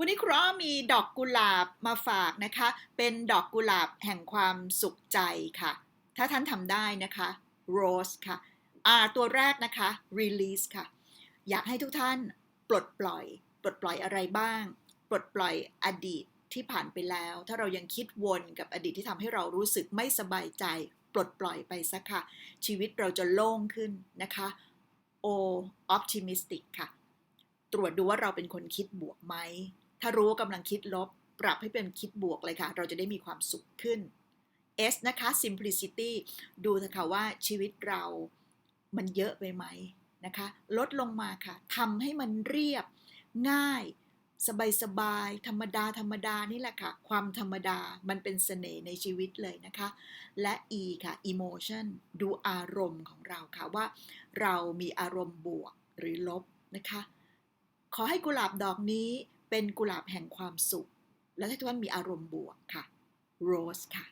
วันนี้ครูอ้อมีดอกกุหลาบมาฝากนะคะ เป็นดอกกุหลาบแห่งความสุขใจค่ะ ถ้าท่านทำได้นะคะ rose ค่ะ R ตัวแรกนะคะ release ค่ะ อยากให้ทุกท่านปลดปล่อย ปลดปล่อยอะไรบ้าง ปลดปล่อยอดีตที่ผ่านไปแล้ว ถ้าเรายังคิดวนกับอดีตที่ทำให้เรารู้สึกไม่สบายใจ ปลดปล่อยไปซะค่ะ ชีวิตเราจะโล่งขึ้นนะคะ O optimistic ค่ะ ตรวจดูว่าเราเป็นคนคิดบวกไหม ถ้ารู้ว่ากำลังคิดลบ ปรับให้เป็นคิดบวกเลยค่ะ เราจะได้มีความสุขขึ้น S นะคะ simplicity ดูเถอะค่ะว่าชีวิตเรามันเยอะไปไหมนะคะ ลดลงมาค่ะทำให้มันเรียบง่าย สบายสบายๆธรรมดา ธรรมดานี่แหละค่ะ ความธรรมดามันเป็นเสน่ห์ในชีวิตเลยนะคะ และ E ค่ะ emotion ดูอารมณ์ของเราค่ะว่า เรามีอารมณ์บวกหรือลบนะคะ ขอให้กุหลาบดอกนี้ เป็นกุหลาบแห่งความสุข และให้ทุกท่านมีอารมณ์บวกค่ะ โรสค่ะ